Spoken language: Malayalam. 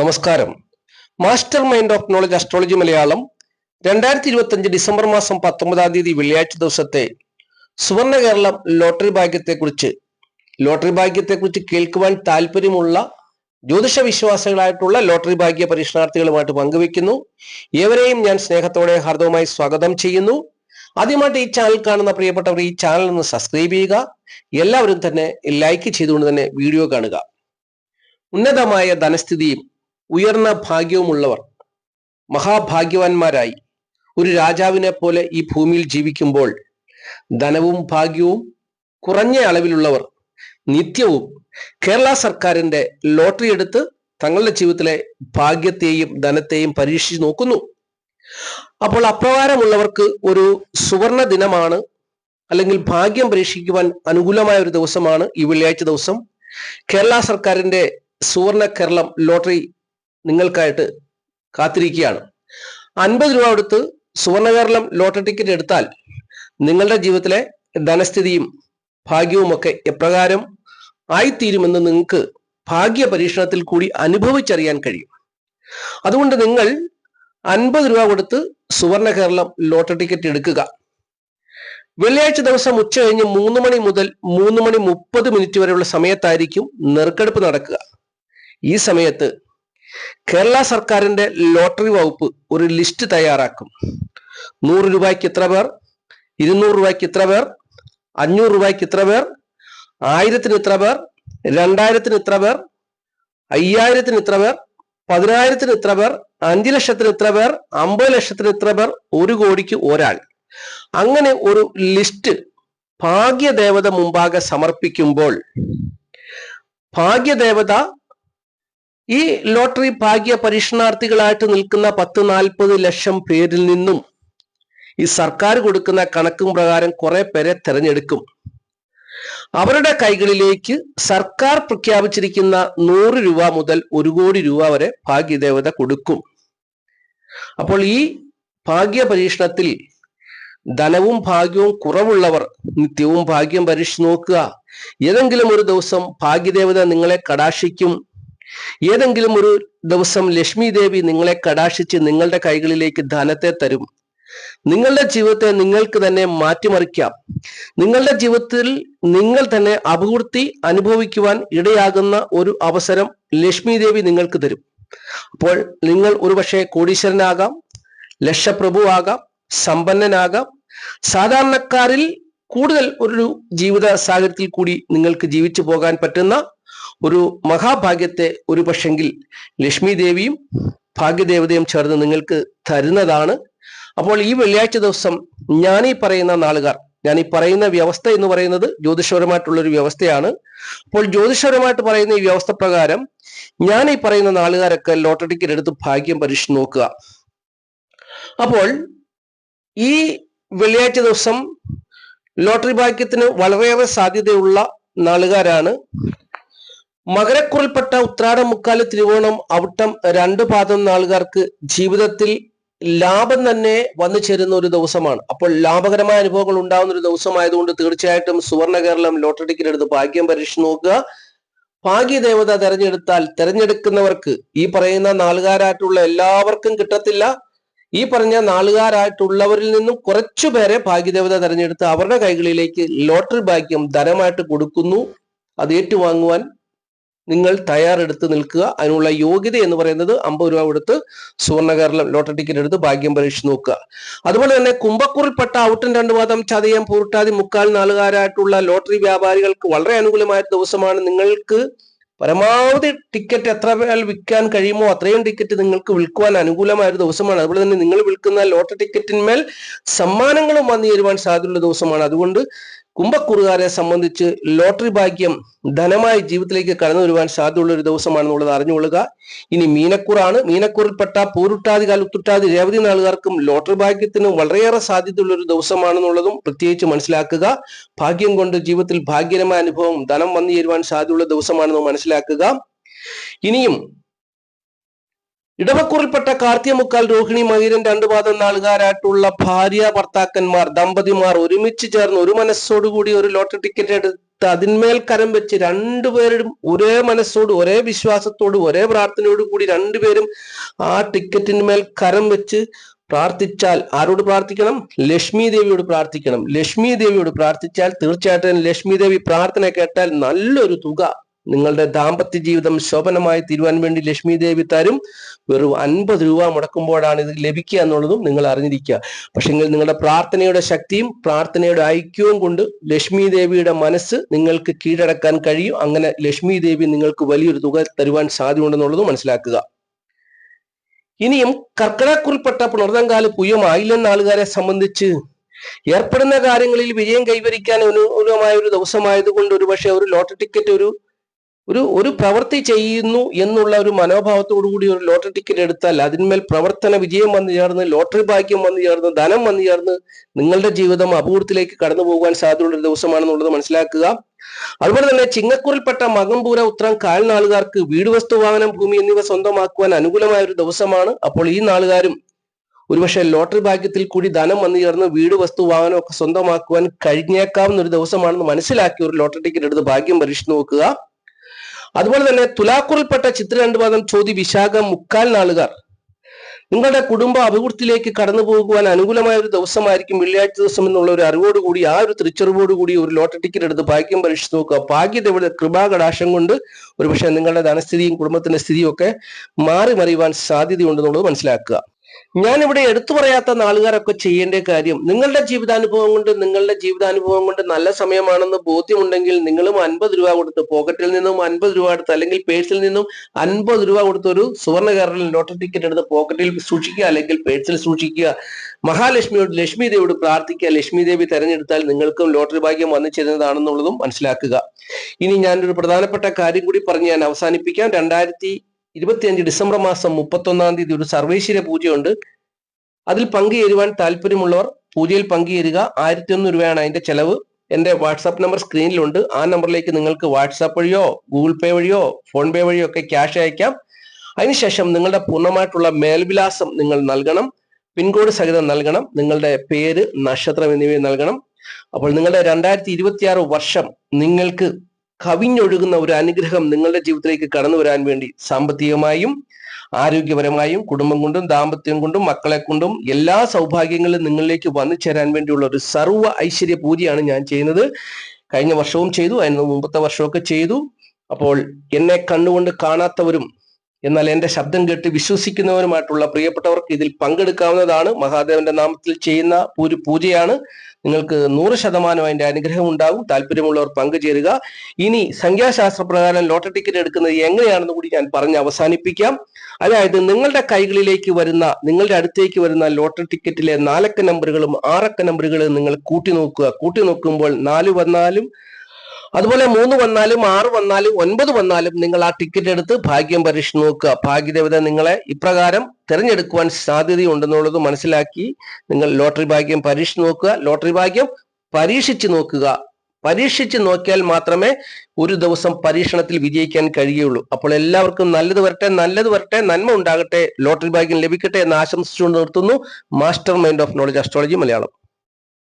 നമസ്കാരം. Master mind of knowledge astrology Malayalam രണ്ടായിരത്തി ഇരുപത്തി അഞ്ച് ഡിസംബർ മാസം പത്തൊമ്പതാം തീയതി വെള്ളിയാഴ്ച ദിവസത്തെ സുവർണ കേരളം ലോട്ടറി ഭാഗ്യത്തെക്കുറിച്ച്. ലോട്ടറി ഭാഗ്യത്തെക്കുറിച്ച് കേൾക്കുവാൻ താല്പര്യമുള്ള ജ്യോതിഷ വിശ്വാസികളായിട്ടുള്ള ലോട്ടറി ഭാഗ്യ പരീക്ഷണാർത്ഥികളുമായിട്ട് പങ്കുവെക്കുന്നു ഏവരെയും ഞാൻ സ്നേഹത്തോടെ ഹാർദവുമായി സ്വാഗതം ചെയ്യുന്നു. ആദ്യമായിട്ട് ഈ ചാനൽ കാണുന്ന പ്രിയപ്പെട്ടവർ ഈ ചാനൽ ഒന്ന് സബ്സ്ക്രൈബ് ചെയ്യുക. എല്ലാവരും തന്നെ ലൈക്ക് ചെയ്തുകൊണ്ട് തന്നെ വീഡിയോ കാണുക. ഉന്നതമായ ധനസ്ഥിതിയും ഉയർന്ന ഭാഗ്യവുമുള്ളവർ മഹാഭാഗ്യവാന്മാരായി ഒരു രാജാവിനെ പോലെ ഈ ഭൂമിയിൽ ജീവിക്കുമ്പോൾ ധനവും ഭാഗ്യവും കുറഞ്ഞ അളവിലുള്ളവർ നിത്യവും കേരള സർക്കാരിന്റെ ലോട്ടറി എടുത്ത് തങ്ങളുടെ ജീവിതത്തിലെ ഭാഗ്യത്തെയും ധനത്തെയും പരീക്ഷിച്ചു നോക്കുന്നു. അപ്പോൾ അപ്രകാരമുള്ളവർക്ക് ഒരു സുവർണ ദിനമാണ് അല്ലെങ്കിൽ ഭാഗ്യം പരീക്ഷിക്കുവാൻ അനുകൂലമായ ഒരു ദിവസമാണ് ഈ വെള്ളിയാഴ്ച ദിവസം. കേരള സർക്കാരിന്റെ സുവർണ കേരളം ലോട്ടറി നിങ്ങൾക്കായിട്ട് കാത്തിരിക്കുകയാണ്. അൻപത് രൂപ കൊടുത്ത് സുവർണ കേരളം ലോട്ടറി ടിക്കറ്റ് എടുത്താൽ നിങ്ങളുടെ ജീവിതത്തിലെ ധനസ്ഥിതിയും ഭാഗ്യവും ഒക്കെ എപ്രകാരം ആയിത്തീരുമെന്ന് നിങ്ങൾക്ക് ഭാഗ്യ പരീക്ഷണത്തിൽ കൂടി അനുഭവിച്ചറിയാൻ കഴിയും. അതുകൊണ്ട് നിങ്ങൾ അൻപത് രൂപ കൊടുത്ത് സുവർണ കേരളം ലോട്ടറി ടിക്കറ്റ് എടുക്കുക. വെള്ളിയാഴ്ച ദിവസം ഉച്ച കഴിഞ്ഞ് മൂന്ന് മണി മുതൽ മൂന്ന് മണി മുപ്പത് മിനിറ്റ് വരെയുള്ള സമയത്തായിരിക്കും നെറുക്കെടുപ്പ് നടക്കുക. ഈ സമയത്ത് കേരള സർക്കാരിന്റെ ലോട്ടറി വകുപ്പ് ഒരു ലിസ്റ്റ് തയ്യാറാക്കും. നൂറ് രൂപയ്ക്ക് ഇത്ര പേർ ഇരുന്നൂറ് രൂപയ്ക്ക് ഇത്ര പേർ അഞ്ഞൂറ് രൂപയ്ക്ക് ഇത്ര പേർ ആയിരത്തിന് ഇത്ര പേർ രണ്ടായിരത്തിന് ഇത്ര പേർ അയ്യായിരത്തിന് ഇത്ര പേർ പതിനായിരത്തിന് ഇത്ര പേർ അഞ്ചു ലക്ഷത്തിന് ഇത്ര പേർ അമ്പത് ലക്ഷത്തിന് ഇത്ര പേർ ഒരു കോടിക്ക് ഒരാൾ. അങ്ങനെ ഒരു ലിസ്റ്റ് ഭാഗ്യദേവത മുമ്പാകെ സമർപ്പിക്കുമ്പോൾ ഭാഗ്യദേവത ഈ ലോട്ടറി ഭാഗ്യ പരീക്ഷണാർത്ഥികളായിട്ട് നിൽക്കുന്ന പത്ത് നാൽപ്പത് ലക്ഷം പേരിൽ നിന്നും ഈ സർക്കാർ കൊടുക്കുന്ന കണക്കും പ്രകാരം കുറെ പേരെ തെരഞ്ഞെടുക്കും. അവരുടെ കൈകളിലേക്ക് സർക്കാർ പ്രഖ്യാപിച്ചിരിക്കുന്ന നൂറ് രൂപ മുതൽ ഒരു കോടി രൂപ വരെ ഭാഗ്യദേവത കൊടുക്കും. അപ്പോൾ ഈ ഭാഗ്യ പരീക്ഷണത്തിൽ ധനവും ഭാഗ്യവും കുറവുള്ളവർ നിത്യവും ഭാഗ്യം പരീക്ഷിച്ച് നോക്കുക. ഏതെങ്കിലും ഒരു ദിവസം ഭാഗ്യദേവത നിങ്ങളെ കടാക്ഷിക്കും. ഏതെങ്കിലും ഒരു ദിവസം ലക്ഷ്മി ദേവി നിങ്ങളെ കടാക്ഷിച്ച് നിങ്ങളുടെ കൈകളിലേക്ക് ധനത്തെ തരും. നിങ്ങളുടെ ജീവിതത്തെ നിങ്ങൾക്ക് തന്നെ മാറ്റിമറിക്കാം. നിങ്ങളുടെ ജീവിതത്തിൽ നിങ്ങൾ തന്നെ അഭിവൃദ്ധി അനുഭവിക്കുവാൻ ഇടയാകുന്ന ഒരു അവസരം ലക്ഷ്മി ദേവി നിങ്ങൾക്ക് തരും. അപ്പോൾ നിങ്ങൾ ഒരുപക്ഷെ കോടീശ്വരനാകാം ലക്ഷപ്രഭുവാകാം സമ്പന്നനാകാം. സാധാരണക്കാരിൽ കൂടുതൽ ഒരു ജീവിത സാഹചര്യത്തിൽ കൂടി നിങ്ങൾക്ക് ജീവിച്ചു പോകാൻ പറ്റുന്ന ഒരു മഹാഭാഗ്യത്തെ ഒരു പക്ഷെങ്കിൽ ലക്ഷ്മി ദേവിയും ഭാഗ്യദേവതയും ചേർന്ന് നിങ്ങൾക്ക് തരുന്നതാണ്. അപ്പോൾ ഈ വെള്ളിയാഴ്ച ദിവസം ഞാൻ ഈ പറയുന്ന നാളുകാർ ഞാൻ ഈ പറയുന്ന വ്യവസ്ഥ എന്ന് പറയുന്നത് ജ്യോതിഷപരമായിട്ടുള്ള ഒരു വ്യവസ്ഥയാണ്. അപ്പോൾ ജ്യോതിഷപരമായിട്ട് പറയുന്ന ഈ വ്യവസ്ഥ പ്രകാരം ഞാൻ ഈ പറയുന്ന നാളുകാരൊക്കെ ലോട്ടറി ടിക്കറ്റ് എടുത്ത് ഭാഗ്യം പരീക്ഷിച്ച് നോക്കുക. അപ്പോൾ ഈ വെള്ളിയാഴ്ച ദിവസം ലോട്ടറി ഭാഗ്യത്തിന് വളരെയേറെ സാധ്യതയുള്ള നാളുകാരാണ് മകരക്കുറിൽപ്പെട്ട ഉത്രാടം മുക്കാൽ തിരുവോണം അവിട്ടം രണ്ട് പാദം നാളുകാർക്ക് ജീവിതത്തിൽ ലാഭം തന്നെ വന്നു ചേരുന്ന ഒരു ദിവസമാണ്. അപ്പോൾ ലാഭകരമായ അനുഭവങ്ങൾ ഉണ്ടാകുന്ന ഒരു ദിവസമായതുകൊണ്ട് തീർച്ചയായിട്ടും സുവർണ കേരളം ലോട്ടറി ടിക്കറ്റ് എടുത്ത് ഭാഗ്യം പരീക്ഷിച്ച് നോക്കുക. ഭാഗ്യദേവത തെരഞ്ഞെടുത്താൽ തെരഞ്ഞെടുക്കുന്നവർക്ക് ഈ പറയുന്ന നാളുകാരായിട്ടുള്ള എല്ലാവർക്കും കിട്ടത്തില്ല. ഈ പറഞ്ഞ നാളുകാരായിട്ടുള്ളവരിൽ നിന്നും കുറച്ചു പേരെ ഭാഗ്യദേവത തെരഞ്ഞെടുത്ത് അവരുടെ കൈകളിലേക്ക് ലോട്ടറി ഭാഗ്യം ധനമായിട്ട് കൊടുക്കുന്നു. അത് ഏറ്റുവാങ്ങുവാൻ നിങ്ങൾ തയ്യാറെടുത്ത് നിൽക്കുക. അതിനുള്ള യോഗ്യത എന്ന് പറയുന്നത് അമ്പത് രൂപ കൊടുത്ത് സുവർണകേരളം ലോട്ടറി ടിക്കറ്റ് എടുത്ത് ഭാഗ്യം പരീക്ഷ നോക്കുക. അതുപോലെ തന്നെ കുംഭക്കൂറിൽപ്പെട്ട ഔട്ടൻ രണ്ടു പാദം ചതയം പൂർട്ടാതി മുക്കാൽ നാളുകാരായിട്ടുള്ള ലോട്ടറി വ്യാപാരികൾക്ക് വളരെ അനുകൂലമായ ദിവസമാണ്. നിങ്ങൾക്ക് പരമാവധി ടിക്കറ്റ് എത്ര പേർ വിൽക്കാൻ കഴിയുമോ അത്രയും ടിക്കറ്റ് നിങ്ങൾക്ക് വിൽക്കുവാൻ അനുകൂലമായ ഒരു ദിവസമാണ്. അതുപോലെ തന്നെ നിങ്ങൾ വിൽക്കുന്ന ലോട്ടറി ടിക്കറ്റിന്മേൽ സമ്മാനങ്ങളും വന്നു ചേരുവാൻ സാധ്യതയുള്ള ദിവസമാണ്. അതുകൊണ്ട് കുംഭക്കുറുകാരെ സംബന്ധിച്ച് ലോട്ടറി ഭാഗ്യം ധനമായി ജീവിതത്തിലേക്ക് കടന്നു വരുവാൻ സാധ്യതയുള്ള ഒരു ദിവസമാണെന്നുള്ളത് അറിഞ്ഞുകൊള്ളുക. ഇനി മീനക്കൂറാണ്. മീനക്കൂറിൽപ്പെട്ട പൂരുട്ടാതി കാലുത്തുട്ടാതി രേവതി നാളുകാർക്കും ലോട്ടറി ഭാഗ്യത്തിനും വളരെയേറെ സാധ്യതയുള്ള ഒരു ദിവസമാണെന്നുള്ളതും പ്രത്യേകിച്ച് മനസ്സിലാക്കുക. ഭാഗ്യം കൊണ്ട് ജീവിതത്തിൽ ഭാഗ്യകരമായ അനുഭവം ധനം വന്നു ചേരുവാൻ സാധ്യതയുള്ള ദിവസമാണെന്ന് മനസ്സിലാക്കുക. ഇനിയും ഇടവക്കൂറിൽപ്പെട്ട കാർത്തിയമുക്കാൽ രോഹിണി മഹീരൻ രണ്ടു പാദം നാളുകാരായിട്ടുള്ള ഭാര്യ ഭർത്താക്കന്മാർ ദമ്പതിമാർ ഒരുമിച്ച് ചേർന്ന് ഒരു മനസ്സോടുകൂടി ഒരു ലോട്ടറി ടിക്കറ്റ് എടുത്ത് അതിന്മേൽ കരം വെച്ച് രണ്ടുപേരും ഒരേ മനസ്സോട് ഒരേ വിശ്വാസത്തോട് ഒരേ പ്രാർത്ഥനയോട് കൂടി രണ്ടുപേരും ആ ടിക്കറ്റിന്മേൽ കരം വെച്ച് പ്രാർത്ഥിച്ചാൽ ആരോട് പ്രാർത്ഥിക്കണം? ലക്ഷ്മി ദേവിയോട് പ്രാർത്ഥിക്കണം. ലക്ഷ്മി ദേവിയോട് പ്രാർത്ഥിച്ചാൽ തീർച്ചയായിട്ടും ലക്ഷ്മി ദേവി പ്രാർത്ഥന കേട്ടാൽ നല്ലൊരു തുക. നിങ്ങളുടെ ദാമ്പത്യ ജീവിതം ശോഭനമായി തീരുവാൻ വേണ്ടി ലക്ഷ്മി ദേവി തരും. വെറും അൻപത് രൂപ മുടക്കുമ്പോഴാണ് ഇത് ലഭിക്കുക എന്നുള്ളതും നിങ്ങൾ അറിഞ്ഞിരിക്കുക. പക്ഷെങ്കിൽ നിങ്ങളുടെ പ്രാർത്ഥനയുടെ ശക്തിയും പ്രാർത്ഥനയുടെ ഐക്യവും കൊണ്ട് ലക്ഷ്മി ദേവിയുടെ മനസ്സ് നിങ്ങൾക്ക് കീഴടക്കാൻ കഴിയും. അങ്ങനെ ലക്ഷ്മി ദേവി നിങ്ങൾക്ക് വലിയൊരു തുക തരുവാൻ സാധ്യമുണ്ടെന്നുള്ളതും മനസ്സിലാക്കുക. ഇനിയും കർക്കിടക്കുറിൽപ്പെട്ട പുണർതങ്കാൽ പുയ്യമായില്ലെന്ന ആളുകാരെ സംബന്ധിച്ച് ഏർപ്പെടുന്ന കാര്യങ്ങളിൽ വിജയം കൈവരിക്കാൻ അനുകൂലമായ ഒരു ദിവസമായതുകൊണ്ട് ഒരുപക്ഷെ ഒരു ലോട്ടറി ടിക്കറ്റ് ഒരു ഒരു ഒരു പ്രവൃത്തി ചെയ്യുന്നു എന്നുള്ള ഒരു മനോഭാവത്തോടു കൂടി ഒരു ലോട്ടറി ടിക്കറ്റ് എടുത്താൽ അതിന്മേൽ പ്രവർത്തന വിജയം വന്നു ചേർന്ന് ലോട്ടറി ഭാഗ്യം വന്നു ചേർന്ന് ധനം വന്നു ചേർന്ന് നിങ്ങളുടെ ജീവിതം അപൂർത്തിലേക്ക് കടന്നു പോകാൻ സാധ്യതയുള്ള ഒരു ദിവസമാണെന്നുള്ളത് മനസ്സിലാക്കുക. അതുപോലെ തന്നെ ചിങ്ങക്കൂറിൽപ്പെട്ട മകംപൂര ഉത്രം കാൽനാളുകാർക്ക് വീട് വസ്തു വാഹനം ഭൂമി എന്നിവ സ്വന്തമാക്കുവാൻ അനുകൂലമായ ഒരു ദിവസമാണ്. അപ്പോൾ ഈ നാളുകാരും ഒരുപക്ഷെ ലോട്ടറി ഭാഗ്യത്തിൽ കൂടി ധനം വന്നു ചേർന്ന് വീട് വസ്തു വാഹനം ഒക്കെ സ്വന്തമാക്കുവാൻ കഴിഞ്ഞേക്കാവുന്ന ഒരു ദിവസമാണെന്ന് മനസ്സിലാക്കി ഒരു ലോട്ടറി ടിക്കറ്റ് എടുത്ത് ഭാഗ്യം പരീക്ഷിച്ചു നോക്കുക. അതുപോലെ തന്നെ തുലാക്കുറിൽപ്പെട്ട ചിത്ര രണ്ട് പാദം ചോതി വിശാഖ മുക്കാൽ നാളുകാർ. നിങ്ങളുടെ കുടുംബ അഭിവൃദ്ധിയിലേക്ക് കടന്നു പോകുവാൻ അനുകൂലമായ ഒരു ദിവസമായിരിക്കും വെള്ളിയാഴ്ച ദിവസം എന്നുള്ള ഒരു അറിവോടുകൂടി ആ ഒരു തിരിച്ചറിവോടുകൂടി ഒരു ലോട്ടറി ടിക്കറ്റ് എടുത്ത് ഭാഗ്യം പരീക്ഷിച്ച് നോക്കുക. ഭാഗ്യതയുടെ കൃപാകടാശം കൊണ്ട് ഒരുപക്ഷെ നിങ്ങളുടെ ധനസ്ഥിതിയും കുടുംബത്തിന്റെ സ്ഥിതിയും ഒക്കെ മാറി മറിയുവാൻ സാധ്യതയുണ്ടെന്നുള്ളത് മനസ്സിലാക്കുക. ഞാനിവിടെ എടുത്തു പറയാത്ത നാളുകാരൊക്കെ ചെയ്യേണ്ട കാര്യം നിങ്ങളുടെ ജീവിതാനുഭവം കൊണ്ട് നിങ്ങളുടെ ജീവിതാനുഭവം കൊണ്ട് നല്ല സമയമാണെന്ന് ബോധ്യമുണ്ടെങ്കിൽ നിങ്ങളും അൻപത് രൂപ കൊടുത്ത് പോക്കറ്റിൽ നിന്നും അൻപത് രൂപ എടുത്ത് അല്ലെങ്കിൽ പേഴ്സിൽ നിന്നും അൻപത് രൂപ കൊടുത്ത് ഒരു കേരളം ലോട്ടറി ടിക്കറ്റ് എടുത്ത് പോക്കറ്റിൽ സൂക്ഷിക്കുക അല്ലെങ്കിൽ പേഴ്സിൽ സൂക്ഷിക്കുക. മഹാലക്ഷ്മിയോട് ലക്ഷ്മി ദേവിയോട് പ്രാർത്ഥിക്കുക. ലക്ഷ്മി ദേവി തെരഞ്ഞെടുത്താൽ നിങ്ങൾക്കും ലോട്ടറി ഭാഗ്യം വന്നു ചേരുന്നതാണെന്നുള്ളതും മനസ്സിലാക്കുക. ഇനി ഞാനൊരു പ്രധാനപ്പെട്ട കാര്യം കൂടി പറഞ്ഞ് ഞാൻ അവസാനിപ്പിക്കാം. രണ്ടായിരത്തി ഇരുപത്തിയഞ്ച് ഡിസംബർ മാസം മുപ്പത്തൊന്നാം തീയതി ഒരു സർവേശ്വര പൂജയുണ്ട്. അതിൽ പങ്കുചേരുവാൻ താല്പര്യമുള്ളവർ പൂജയിൽ പങ്കുചേരുക. ആയിരത്തി ഒന്ന് രൂപയാണ് അതിന്റെ ചെലവ്. എന്റെ വാട്സാപ്പ് നമ്പർ സ്ക്രീനിലുണ്ട്. ആ നമ്പറിലേക്ക് നിങ്ങൾക്ക് വാട്സാപ്പ് വഴിയോ ഗൂഗിൾ പേ വഴിയോ ഫോൺ പേ വഴിയോ ഒക്കെ ക്യാഷ് അയക്കാം. അതിനുശേഷം നിങ്ങളുടെ പൂർണമായിട്ടുള്ള മേൽവിലാസം നിങ്ങൾ നൽകണം. പിൻകോഡ് സഹിതം നൽകണം. നിങ്ങളുടെ പേര് നക്ഷത്രം എന്നിവ നൽകണം. അപ്പോൾ നിങ്ങളുടെ രണ്ടായിരത്തി വർഷം നിങ്ങൾക്ക് കവിഞ്ഞൊഴുകുന്ന ഒരു അനുഗ്രഹം നിങ്ങളുടെ ജീവിതത്തിലേക്ക് കടന്നു വരാൻ വേണ്ടി സാമ്പത്തികമായും ആരോഗ്യപരമായും കുടുംബം കൊണ്ടും ദാമ്പത്യം കൊണ്ടും മക്കളെ കൊണ്ടും എല്ലാ സൗഭാഗ്യങ്ങളും നിങ്ങളിലേക്ക് വന്നു ചേരാൻ വേണ്ടിയുള്ള ഒരു സർവ ഐശ്വര്യ പൂജയാണ് ഞാൻ ചെയ്യുന്നത്. കഴിഞ്ഞ വർഷവും ചെയ്തു അതിന് മുമ്പത്തെ വർഷമൊക്കെ ചെയ്തു. അപ്പോൾ എന്നെ കണ്ണുകൊണ്ട് കാണാത്തവരും എന്നാൽ എന്റെ ശബ്ദം കേട്ട് വിശ്വസിക്കുന്നവരുമായിട്ടുള്ള പ്രിയപ്പെട്ടവർക്ക് ഇതിൽ പങ്കെടുക്കാവുന്നതാണ്. മഹാദേവന്റെ നാമത്തിൽ ചെയ്യുന്ന ഒരു പൂജയാണ്. നിങ്ങൾക്ക് നൂറ് ശതമാനം അതിന്റെ അനുഗ്രഹം ഉണ്ടാകും. താല്പര്യമുള്ളവർ പങ്കുചേരുക ഇനി സംഖ്യാശാസ്ത്ര പ്രകാരം ലോട്ടറി ടിക്കറ്റ് എടുക്കുന്നത് എങ്ങനെയാണെന്ന് കൂടി ഞാൻ പറഞ്ഞ് അവസാനിപ്പിക്കാം. അതായത് നിങ്ങളുടെ കൈകളിലേക്ക് വരുന്ന നിങ്ങളുടെ അടുത്തേക്ക് വരുന്ന ലോട്ടറി ടിക്കറ്റിലെ നാലക്ക നമ്പറുകളും ആറക്ക നമ്പറുകളും നിങ്ങൾ കൂട്ടി നോക്കുക കൂട്ടി നോക്കുമ്പോൾ നാല് വന്നാലും അതുപോലെ മൂന്ന് വന്നാലും ആറ് വന്നാലും ഒൻപത് വന്നാലും നിങ്ങൾ ആ ടിക്കറ്റ് എടുത്ത് ഭാഗ്യം പരീക്ഷ നോക്കുക. ഭാഗ്യദേവത നിങ്ങളെ ഇപ്രകാരം തിരഞ്ഞെടുക്കുവാൻ സാധ്യതയുണ്ടെന്നുള്ളത് മനസ്സിലാക്കി നിങ്ങൾ ലോട്ടറി ഭാഗ്യം പരീക്ഷ നോക്കുക. ലോട്ടറി ഭാഗ്യം പരീക്ഷിച്ച് നോക്കുക. പരീക്ഷിച്ച് നോക്കിയാൽ മാത്രമേ ഒരു ദിവസം പരീക്ഷണത്തിൽ വിജയിക്കാൻ കഴിയുള്ളൂ. അപ്പോൾ എല്ലാവർക്കും നല്ലത് വരട്ടെ നല്ലത് വരട്ടെ നന്മ ഉണ്ടാകട്ടെ ലോട്ടറി ഭാഗ്യം ലഭിക്കട്ടെ എന്ന് ആശംസിച്ചുകൊണ്ട് നിർത്തുന്നു. Master mind of knowledge astrology Malayalam.